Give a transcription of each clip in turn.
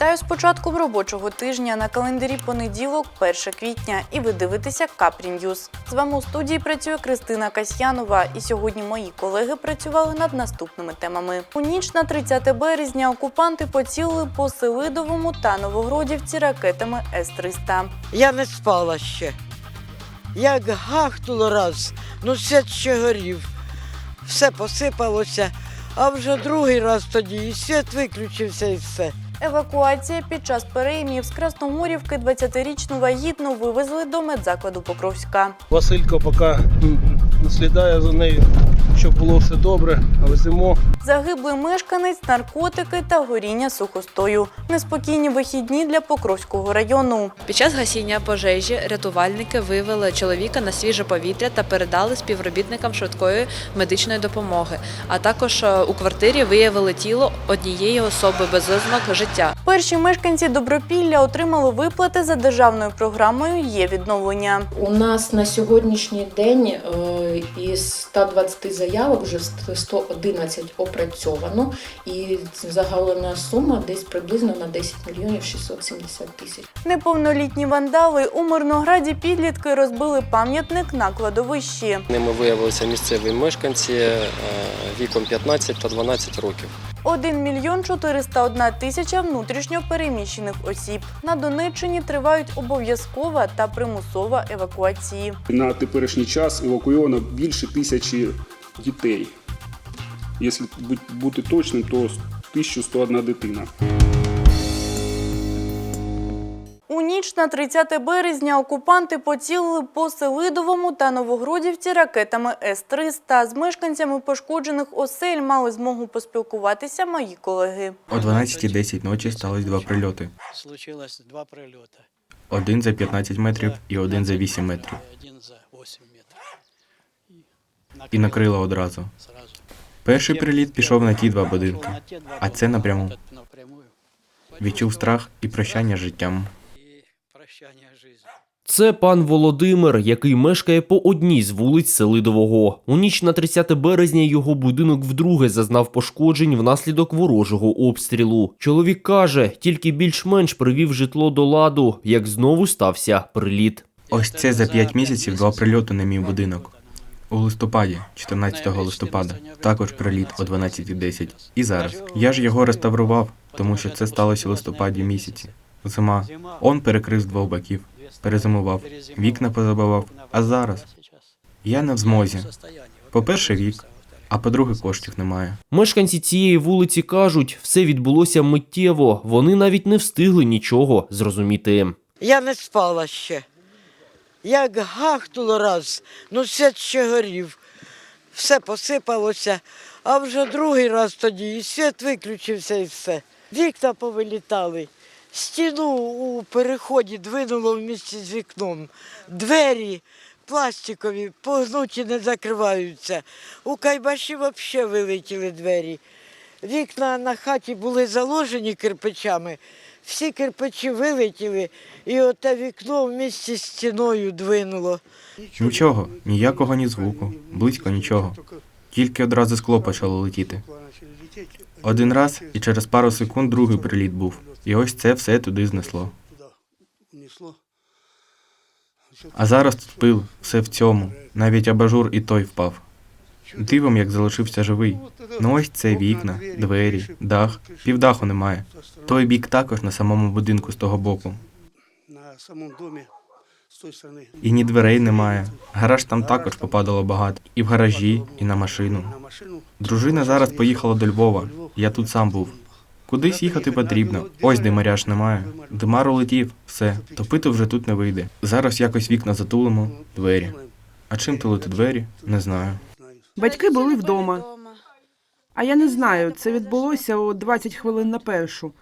Вітаю з початком робочого тижня на календарі понеділок, 1 квітня, і ви дивитеся Капрі Ньюз. З вами у студії працює Кристина Касьянова, і сьогодні мої колеги працювали над наступними темами. У ніч на 30 березня окупанти поцілили по Селидовому та Новогродівці ракетами С-300. Я не спала ще. Як гахнуло раз, ну свят ще горів. Все посипалося, а вже другий раз тоді і світ виключився і все. Евакуація під час переймів з Красногорівки 20-річну вагітну вивезли до медзакладу Покровська. Василько поки слідає за нею, щоб було все добре, а веземо. Загиблий мешканець, наркотики та горіння сухостою. Неспокійні вихідні для Покровського району. Під час гасіння пожежі рятувальники вивели чоловіка на свіже повітря та передали співробітникам швидкої медичної допомоги. А також е, у квартирі виявили тіло однієї особи без ознак життя. Перші мешканці Добропілля отримали виплати за державною програмою Є відновлення. У нас на сьогоднішній день е, із 120 заявок вже 111 опрацьовано, і загалена сума десь приблизно на 10 мільйонів 670 тисяч. Неповнолітні вандали у Мирнограді підлітки розбили пам'ятник на кладовищі. Ними виявилися місцеві мешканці е, віком 15 та 12 років. 1 мільйон 401 тисяча внутрішньо переміщених осіб. На Донеччині тривають обов'язкова та примусова евакуації. На теперішній час евакуйовано більше тисячі дітей. Якщо бути точним, то 1101 дитина. У ніч на 30 березня окупанти поцілили по Селидовому та Новогродівці ракетами С-300. З мешканцями пошкоджених осель мали змогу поспілкуватися мої колеги. О 12.10 ночі сталося два прильоти. Случилось два прильоти. Один за 15 метрів і один за 8 метрів. Один за 8 метрів. І накрило одразу. Перший приліт пішов на ті два будинки. А це напряму. Відчув страх і прощання з життям. Це пан Володимир, який мешкає по одній з вулиць Селидового. У ніч на 30 березня його будинок вдруге зазнав пошкоджень внаслідок ворожого обстрілу. Чоловік каже, тільки більш-менш привів житло до ладу, як знову стався приліт. Ось це за 5 місяців два прильоти на мій будинок. У листопаді, 14 листопада, також приліт о 12.10. І зараз. Я ж його реставрував, тому що це сталося у листопаді місяці. Зима. Он перекрив з двох боків, перезимував, вікна позабивав. А зараз я не в змозі. По-перше, вік, а по-друге, коштів немає. Мешканці цієї вулиці кажуть, все відбулося миттєво. Вони навіть не встигли нічого зрозуміти. Я не спала ще. Як гахнуло раз, ну свят ще горів. Все посипалося, а вже другий раз тоді і світ виключився і все. Вікна повилітали. Стіну у переході двинуло в місці з вікном. Двері пластикові, погнуті не закриваються. У Кайбаші взагалі вилетіли двері. Вікна на хаті були заложені кирпичами, всі кирпичі вилетіли, і оте вікно в місті з стіною двинуло. Нічого, ніякого ні звуку, близько нічого. Тільки одразу скло почало летіти. Один раз і через пару секунд другий приліт був. І ось це все туди знесло. А зараз тут пил, все в цьому. Навіть абажур і той впав. Дивом, як залишився живий. Ну ось це вікна, двері, дах, півдаху немає. Той бік також на самому будинку з того боку. На самому домі. І ні дверей немає. Гараж там також попадало багато. І в гаражі, і на машину. На машину. Дружина зараз поїхала до Львова. Я тут сам був. Кудись їхати потрібно. Ось димаря ж немає. Димар улетів, все. Топити вже тут не вийде. Зараз якось вікна затулимо, двері. А чим тулити двері? Не знаю. Батьки були вдома. А я не знаю, це відбулося о 20 хвилин на першу.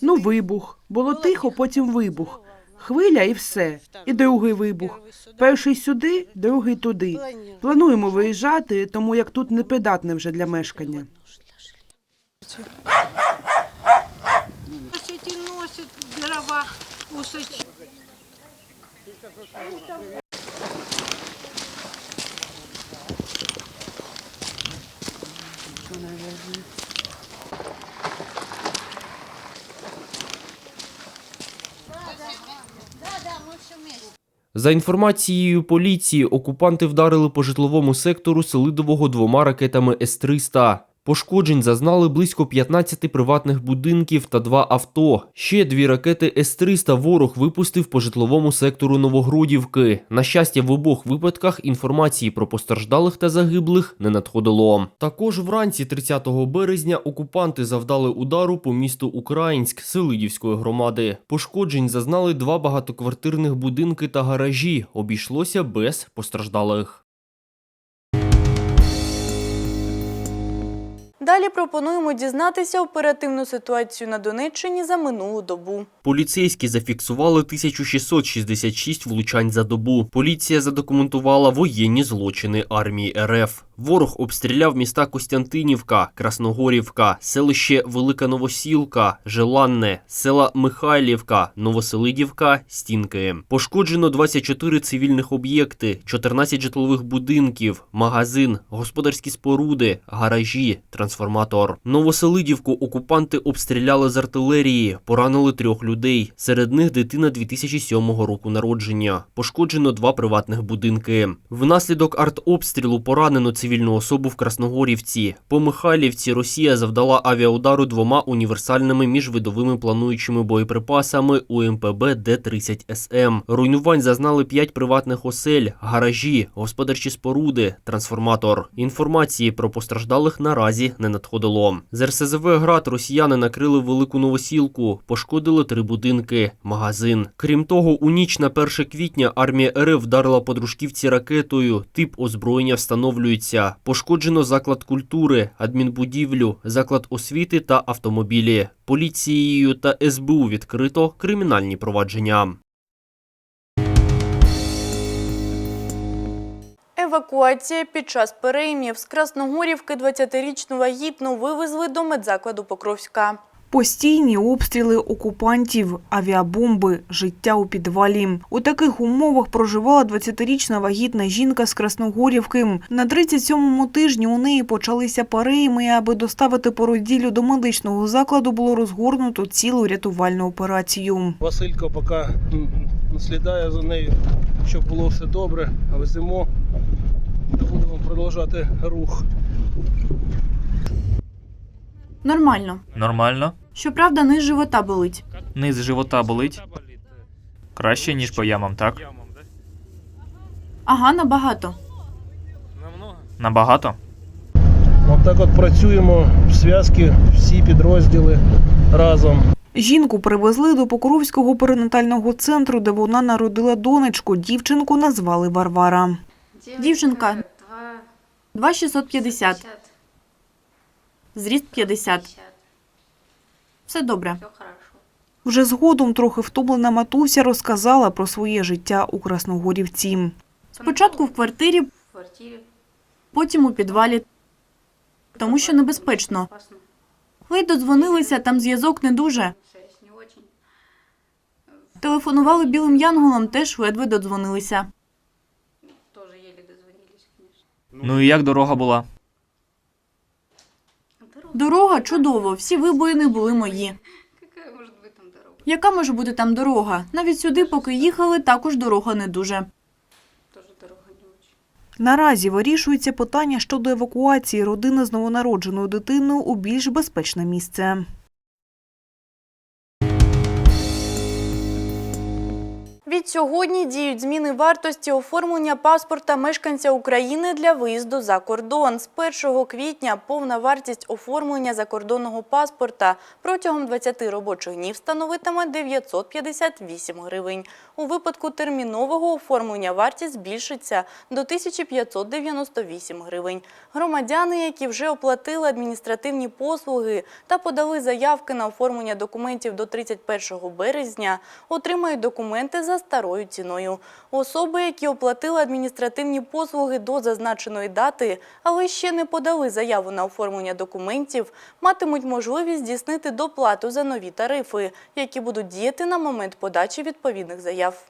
Ну, вибух. Було тихо, потім вибух. Хвиля і все. І другий вибух. Перший сюди, другий туди. Плануємо виїжджати, тому як тут непридатне вже для мешкання. Эти носят дрова наверное. За інформацією поліції, окупанти вдарили по житловому сектору Селидового двома ракетами С-300. Пошкоджень зазнали близько 15 приватних будинків та два авто. Ще дві ракети С-300 ворог випустив по житловому сектору Новогродівки. На щастя, в обох випадках інформації про постраждалих та загиблих не надходило. Також вранці 30 березня окупанти завдали удару по місту Українськ Селидівської громади. Пошкоджень зазнали два багатоквартирних будинки та гаражі. Обійшлося без постраждалих. Далі пропонуємо дізнатися оперативну ситуацію на Донеччині за минулу добу. Поліцейські зафіксували 1666 влучань за добу. Поліція задокументувала воєнні злочини армії РФ. Ворог обстріляв міста Костянтинівка, Красногорівка, селище Велика Новосілка, Желанне, села Михайлівка, Новоселидівка, Стінки. Пошкоджено 24 цивільних об'єкти, 14 житлових будинків, магазин, господарські споруди, гаражі, трансформатор. Новоселидівку окупанти обстріляли з артилерії, поранили трьох людей. Серед них дитина 2007 року народження. Пошкоджено два приватних будинки. Внаслідок артобстрілу поранено цивільну особу в Красногорівці. По Михайлівці Росія завдала авіаудару двома універсальними міжвидовими плануючими боєприпасами УМПБ Д-30 СМ. Руйнувань зазнали п'ять приватних осель, гаражі, господарчі споруди, трансформатор. Інформації про постраждалих наразі не надходило. З РСЗВ град росіяни накрили велику новосілку, пошкодили три будинки, магазин. Крім того, у ніч на 1 квітня армія РФ вдарила по дружківці ракетою. Тип озброєння встановлюється. Пошкоджено заклад культури, адмінбудівлю, заклад освіти та автомобілі. Поліцією та СБУ відкрито кримінальні провадження. Евакуація під час переймів з Красногорівки 20-річну вагітну вивезли до медзакладу Покровська. Постійні обстріли окупантів, авіабомби, життя у підвалі. У таких умовах проживала 20-річна вагітна жінка з Красногорівки. На 37-му тижні у неї почалися перейми, і аби доставити породіллю до медичного закладу було розгорнуто цілу рятувальну операцію. Василько поки наслідає за нею, щоб було все добре, а веземо будемо продовжувати рух. Нормально. Нормально. Щоправда, низ живота болить. Низ живота болить. Краще, ніж по ямам, так? Ага, набагато. Набагато? От так от працюємо в зв'язки, всі підрозділи разом. Жінку привезли до Покровського перинатального центру, де вона народила донечку. Дівчинку назвали Варвара. Дівчинка 2650. Зріст 50. Все добре. Вже згодом трохи втомлена матуся розказала про своє життя у Красногорівці. Спочатку в квартирі, потім у підвалі, тому що небезпечно. Ледь додзвонилися, там зв'язок не дуже. Телефонували білим янголам, теж ледве додзвонилися. Ну і як дорога була? Дорога чудово, всі вибоїни були мої. Яка може бути там дорога? Навіть сюди, поки їхали, також дорога не дуже. Наразі вирішується питання щодо евакуації родини з новонародженою дитиною у більш безпечне місце. Від сьогодні діють зміни вартості оформлення паспорта мешканця України для виїзду за кордон. З 1 квітня повна вартість оформлення закордонного паспорта протягом 20 робочих днів становитиме 958 гривень. У випадку термінового оформлення вартість збільшиться до 1598 гривень. Громадяни, які вже оплатили адміністративні послуги та подали заявки на оформлення документів до 31 березня, отримають документи за старою ціною. Особи, які оплатили адміністративні послуги до зазначеної дати, але ще не подали заяву на оформлення документів, матимуть можливість здійснити доплату за нові тарифи, які будуть діяти на момент подачі відповідних заяв.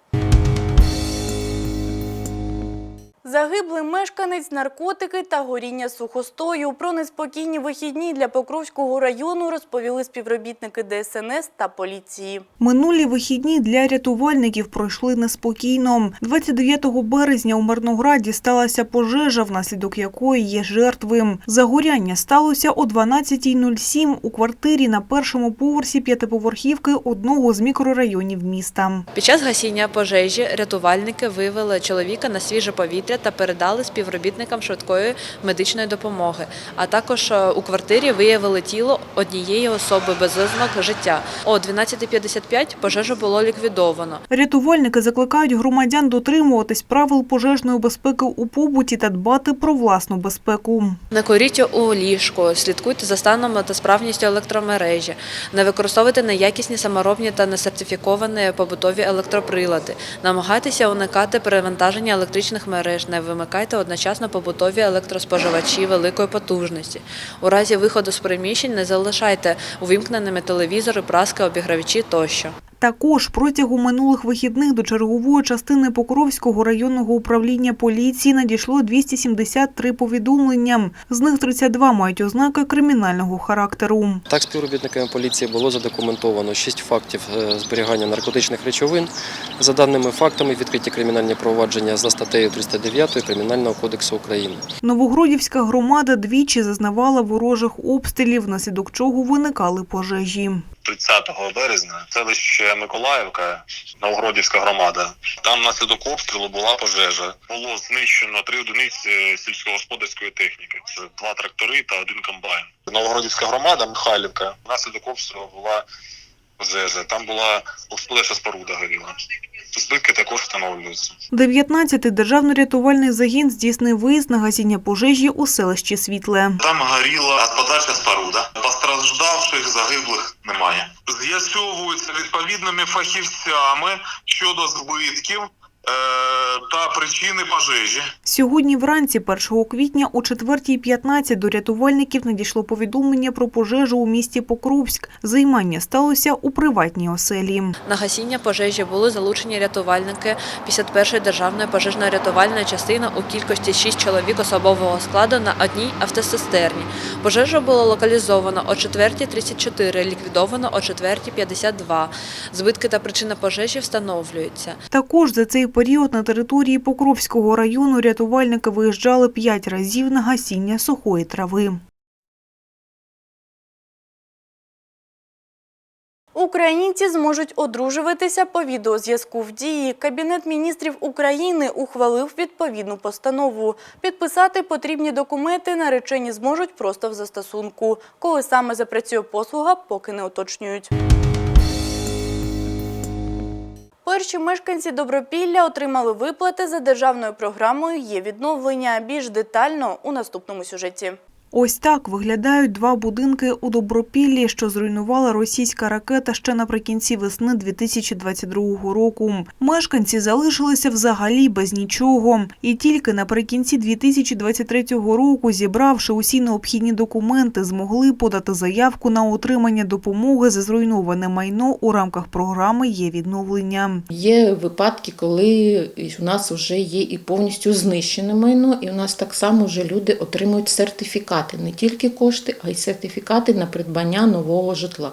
Загиблий мешканець, наркотики та горіння сухостою. Про неспокійні вихідні для Покровського району розповіли співробітники ДСНС та поліції. Минулі вихідні для рятувальників пройшли неспокійно. 29 березня у Мирнограді сталася пожежа, внаслідок якої є жертви. Загоряння сталося о 12.07 у квартирі на першому поверсі п'ятиповерхівки одного з мікрорайонів міста. Під час гасіння пожежі рятувальники вивели чоловіка на свіже повітря та передали співробітникам швидкої медичної допомоги. А також е, у квартирі виявили тіло однієї особи без ознак життя. О 12.55 пожежу було ліквідовано. Рятувальники закликають громадян дотримуватись правил пожежної безпеки у побуті та дбати про власну безпеку. Не куріть у ліжку, слідкуйте за станом та справністю електромережі, не використовуйте неякісні саморобні та несертифіковані побутові електроприлади, намагайтеся уникати перевантаження електричних мереж, не вимикайте одночасно побутові електроспоживачі великої потужності. У разі виходу з приміщень не залишайте увімкненими телевізори, праски, обігравачі тощо. Також протягом минулих вихідних до чергової частини Покровського районного управління поліції надійшло 273 повідомлення. З них 32 мають ознаки кримінального характеру. Так, співробітниками поліції було задокументовано 6 фактів е, зберігання наркотичних речовин. За даними фактами, відкриті кримінальні провадження за статтею 309 Кримінального кодексу України. Новогродівська громада двічі зазнавала ворожих обстрілів, внаслідок чого виникали пожежі. 30 березня селище Миколаївка, Новгородівська громада. Там внаслідок обстрілу була пожежа. Було знищено три одиниці сільськогосподарської техніки. Це два трактори та один комбайн. Новгородівська громада, Михайлівка. Внаслідок обстрілу була пожежа. Там була господарча споруда горіла. Збитки також встановлюються. 19-й державно-рятувальний загін здійснив виїзд на гасіння пожежі у селищі Світле. Там горіла господарча споруда. Постраждавших загиблих немає. З'ясовуються відповідними фахівцями щодо збитків та причини пожежі. Сьогодні вранці, 1 квітня, о 4.15 до рятувальників надійшло повідомлення про пожежу у місті Покровськ. Займання сталося у приватній оселі. На гасіння пожежі були залучені рятувальники 51-ї державної пожежно-рятувальної частини у кількості 6 чоловік особового складу на одній автоцистерні. Пожежу було локалізовано о 4.34, ліквідовано о 4.52. Збитки та причина пожежі встановлюються. Також за цей період на території Покровського району рятувальники виїжджали 5 разів на гасіння сухої трави. Українці зможуть одружуватися по відеозв'язку в дії. Кабінет міністрів України ухвалив відповідну постанову. Підписати потрібні документи наречені зможуть просто в застосунку. Коли саме запрацює послуга, поки не уточнюють. Перші мешканці Добропілля отримали виплати за державною програмою «Є відновлення». Більш детально у наступному сюжеті. Ось так виглядають два будинки у Добропіллі, що зруйнувала російська ракета ще наприкінці весни 2022 року. Мешканці залишилися взагалі без нічого. І тільки наприкінці 2023 року, зібравши усі необхідні документи, змогли подати заявку на отримання допомоги за зруйноване майно у рамках програми «Є відновлення». Є випадки, коли у нас вже є і повністю знищене майно, і у нас так само вже люди отримують сертифікати, не тільки кошти, а й сертифікати на придбання нового житла.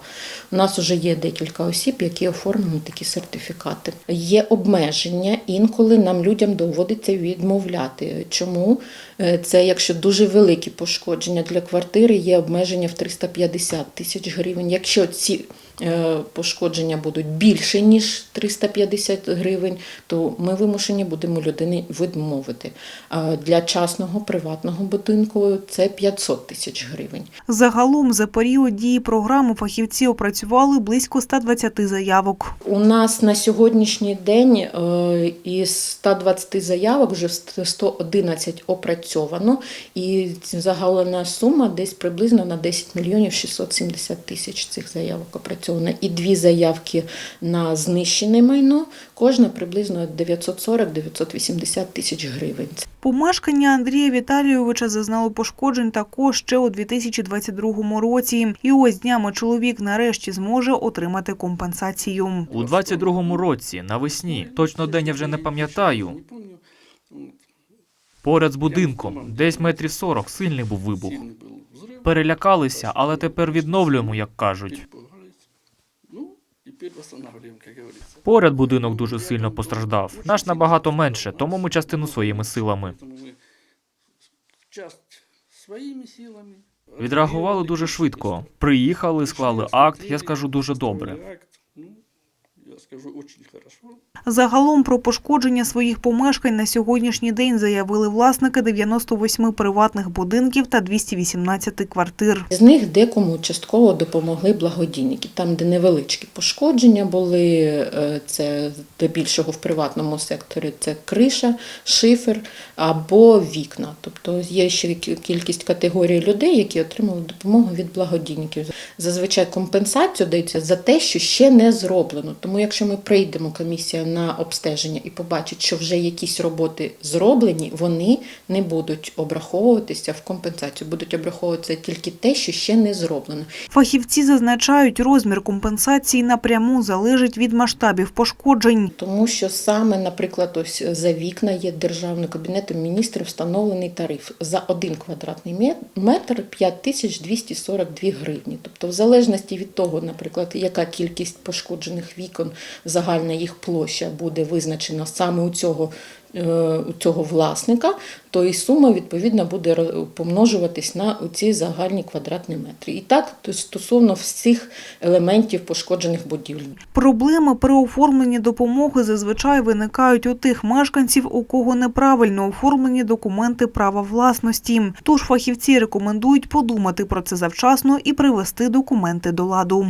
У нас вже є декілька осіб, які оформлені такі сертифікати. Є обмеження, інколи нам людям доводиться відмовляти. Чому? Е, Це якщо дуже великі пошкодження для квартири, є обмеження в 350 тисяч гривень. Якщо ці пошкодження будуть більше ніж 350 гривень, то ми вимушені будемо людині відмовити. Для частного приватного будинку це 500 тисяч гривень. Загалом за період дії програми фахівці опрацювали близько 120 заявок. У нас на сьогоднішній день е, із 120 заявок вже 111 опрацьовано, і загалена сума десь приблизно на 10 мільйонів 670 тисяч цих заявок опрацьовано. І дві заявки на знищене майно, кожна приблизно 940-980 тисяч гривень. Помешкання Андрія Віталійовича зазнало пошкоджень також ще у 2022 році. І ось днями чоловік нарешті зможе отримати компенсацію. У 22-му році, навесні, точно день я вже не пам'ятаю. Поряд з будинком, десь метрів 40, сильний був вибух. Перелякалися, але тепер відновлюємо, як кажуть. Поряд будинок дуже сильно постраждав. Наш набагато менше, тому ми частину своїми силами. Відреагували дуже швидко. Приїхали, склали акт. Я скажу дуже добре. Загалом про пошкодження своїх помешкань на сьогоднішній день заявили власники 98 приватних будинків та 218 квартир. З них декому частково допомогли благодійники. Там, де невеличкі пошкодження були, е, це здебільшого в приватному секторі, це криша, шифер або вікна. Тобто є ще кількість категорій людей, які отримали допомогу від благодійників. Зазвичай компенсацію дається за те, що ще не зроблено. Тому якщо ми прийдемо комісія на обстеження і побачить, що вже якісь роботи зроблені, вони не будуть обраховуватися в компенсацію, будуть обраховуватися тільки те, що ще не зроблено. Фахівці зазначають, розмір компенсації напряму залежить від масштабів пошкоджень. Тому що саме, наприклад, ось за вікна є державним кабінетом міністрів встановлений тариф за один квадратний ме- метр 5242 гривні. Тобто, в залежності від того, наприклад, яка кількість пошкоджених вікон, загальна їх площа буде визначена саме у цього. е, У цього власника, то і сума відповідно буде помножуватись на ці загальні квадратні метри. І так стосовно всіх елементів пошкоджених будівель. Проблеми при оформленні допомоги зазвичай виникають у тих мешканців, у кого неправильно оформлені документи права власності. Тож фахівці рекомендують подумати про це завчасно і привести документи до ладу.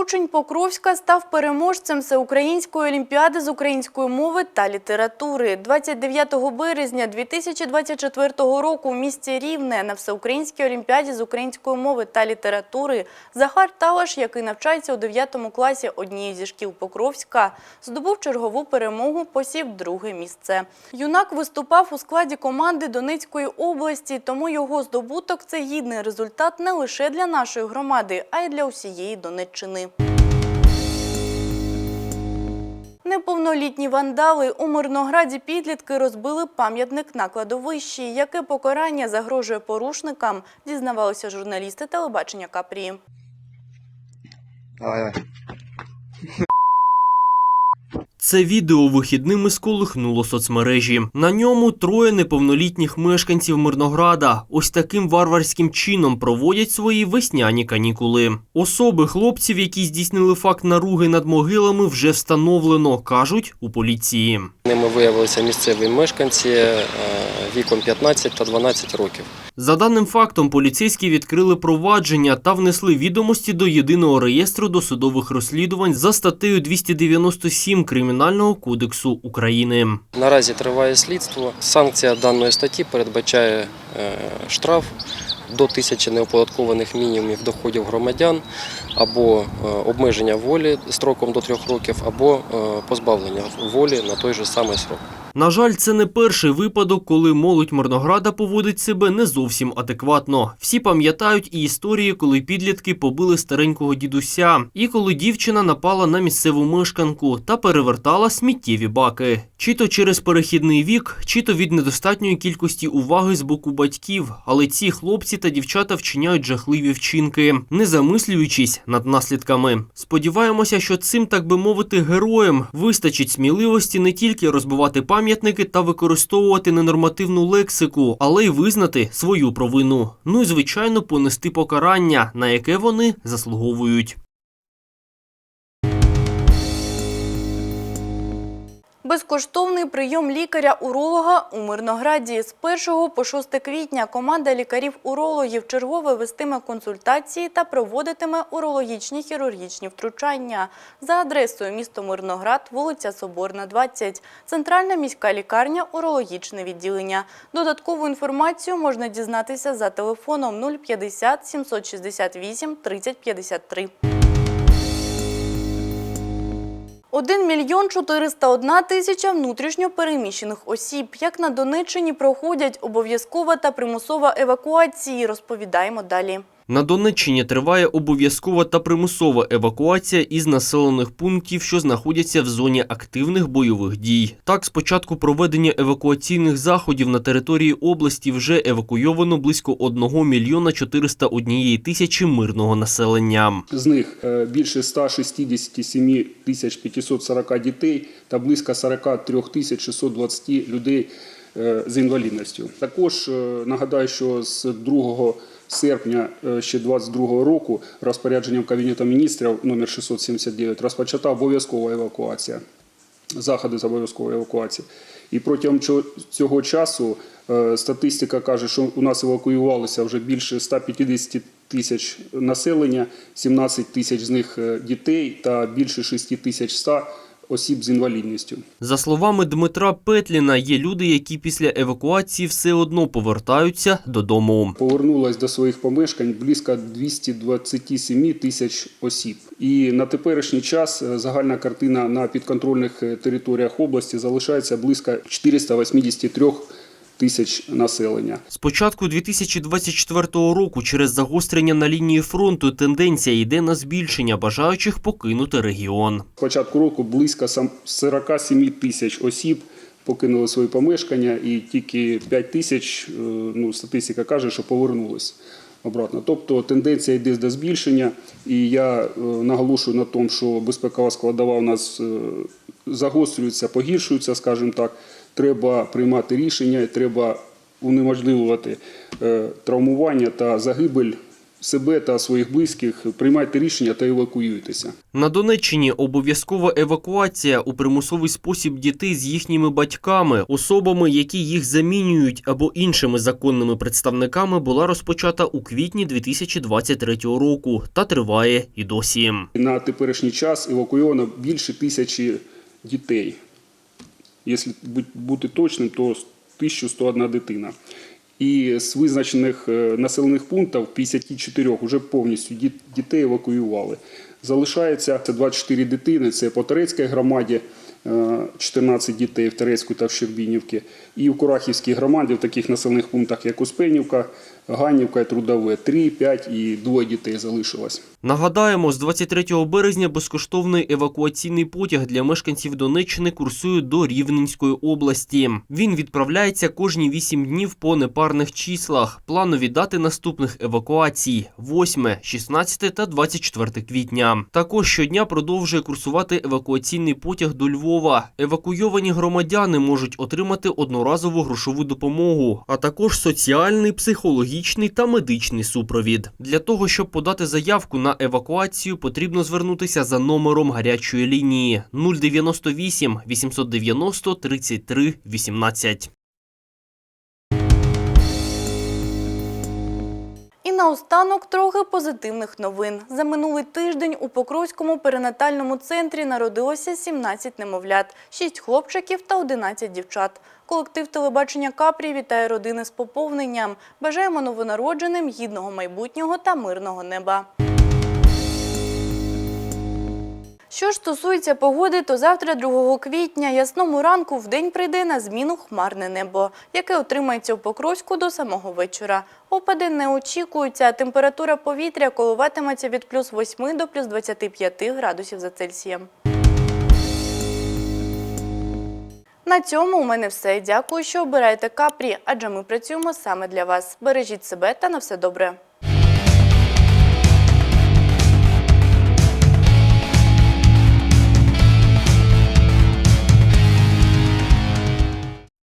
Учень Покровська став переможцем всеукраїнської олімпіади з української мови та літератури. 29 березня 2024 року в місті Рівне на всеукраїнській олімпіаді з української мови та літератури Захар Талаш, який навчається у 9 класі однієї зі шкіл Покровська, здобув чергову перемогу, посів друге місце. Юнак виступав у складі команди Донецької області, тому його здобуток це гідний результат не лише для нашої громади, а й для усієї Донеччини. Неповнолітні вандали у Мирнограді підлітки розбили пам'ятник на кладовищі. Яке покарання загрожує порушникам, дізнавалися журналісти телебачення Капрі. Це відео вихідними сколихнуло соцмережі. На ньому троє неповнолітніх мешканців Мирнограда ось таким варварським чином проводять свої весняні канікули. Особи хлопців, які здійснили факт наруги над могилами, вже встановлено, кажуть у поліції. Ними виявилися місцеві мешканці е, віком 15 та 12 років. За даним фактом, поліцейські відкрили провадження та внесли відомості до єдиного реєстру досудових розслідувань за статтею 297 Кримінального кодексу України. Наразі триває слідство. Санкція даної статті передбачає е, штраф до тисячі неоподаткованих мінімумів доходів громадян або е, обмеження волі строком до трьох років, або е, позбавлення волі на той же самий срок. На жаль, це не перший випадок, коли молодь Мирнограда поводить себе не зовсім адекватно. Всі пам'ятають і історії, коли підлітки побили старенького дідуся, і коли дівчина напала на місцеву мешканку та перевертала сміттєві баки. Чи то через перехідний вік, чи то від недостатньої кількості уваги з боку батьків. Але ці хлопці та дівчата вчиняють жахливі вчинки, не замислюючись над наслідками. Сподіваємося, що цим, так би мовити, героям вистачить сміливості не тільки розбивати пам'ятники та використовувати ненормативну лексику, але й визнати свою провину. Ну і звичайно понести покарання, на яке вони заслуговують. Безкоштовний прийом лікаря-уролога у Мирнограді. З 1 по 6 квітня команда лікарів-урологів чергове вестиме консультації та проводитиме урологічні хірургічні втручання за адресою місто Мирноград, вулиця Соборна, 20, Центральна міська лікарня, урологічне відділення. Додаткову інформацію можна дізнатися за телефоном 050 768 30 53. 1 мільйон 401 тисяча внутрішньо переміщених осіб. Як на Донеччині проходять обов'язкова та примусова евакуації, розповідаємо далі. На Донеччині триває обов'язкова та примусова евакуація із населених пунктів, що знаходяться в зоні активних бойових дій. Так, з початку проведення евакуаційних заходів на території області вже евакуйовано близько 1 мільйона 401 тисячі мирного населення. З них е, більше 167 тисяч 540 дітей та близько 43 тисяч 620 людей з інвалідністю. Також е, нагадаю, що з 2 серпня е, ще 22 року розпорядженням Кабінету міністрів номер 679 розпочата обов'язкова евакуація заходи з обов'язкової евакуації. І протягом цього часу е, статистика каже, що у нас евакуювалося вже більше 150 тисяч населення, 17 тисяч з них е, дітей та більше 6 тисяч 100 осіб з інвалідністю. За словами Дмитра Петліна, є люди, які після евакуації все одно повертаються додому. Повернулось до своїх помешкань близько 227 тисяч осіб. І на теперішній час е, загальна картина на підконтрольних е, територіях області залишається близько 483 тисяч населення. З початку 2024 року через загострення на лінії фронту тенденція йде на збільшення бажаючих покинути регіон. З початку року близько 47 тисяч осіб покинули свої помешкання, і тільки 5 тисяч, е, ну, статистика каже, що повернулись обратно. Тобто тенденція йде до збільшення, і я е, наголошую на тому, що безпекова складова у нас е, загострюється, погіршується, скажімо так. Треба приймати рішення, треба унеможливувати е, травмування та загибель себе та своїх близьких. Приймайте рішення та евакуюйтеся. На Донеччині обов'язкова евакуація у примусовий спосіб дітей з їхніми батьками, особами, які їх замінюють, або іншими законними представниками, була розпочата у квітні 2023 року та триває і досі. На теперішній час евакуйовано більше тисячі дітей. Якщо бути точним, то 1101 дитина. І з визначених е, населених пунктів 54 вже повністю дітей евакуювали. Залишається 24 дитини. Це по Терецькій громаді, е, 14 дітей в Терецьку та в Щербінівці. І в Курахівській громаді в таких населених пунктах, як Успенівка, Ганівка Трудове 3, 5 і двоє дітей залишилось. Нагадаємо, з 23 березня безкоштовний евакуаційний потяг для мешканців Донеччини курсує до Рівненської області. Він відправляється кожні 8 днів по непарних числах. Планові дати наступних евакуацій 8, 16 та 24 квітня. Також щодня продовжує курсувати евакуаційний потяг до Львова. Евакуйовані громадяни можуть отримати одноразову грошову допомогу, а також соціальний, психологічний та медичний супровід. Для того, щоб подати заявку на евакуацію, потрібно звернутися за номером гарячої лінії 098 890 33 18. І наостанок трохи позитивних новин. За минулий тиждень у Покровському перинатальному центрі народилося 17 немовлят, 6 хлопчиків та 11 дівчат. Колектив телебачення Капрі вітає родини з поповненням. Бажаємо новонародженим гідного майбутнього та мирного неба. Що ж стосується погоди, то завтра, 2 квітня, ясному ранку в день прийде на зміну хмарне небо, яке отримається у Покровську до самого вечора. Опади не очікуються, а температура повітря коливатиметься від плюс 8 до плюс 25 градусів за Цельсієм. На цьому у мене все. Дякую, що обираєте капрі, адже ми працюємо саме для вас. Бережіть себе та на все добре.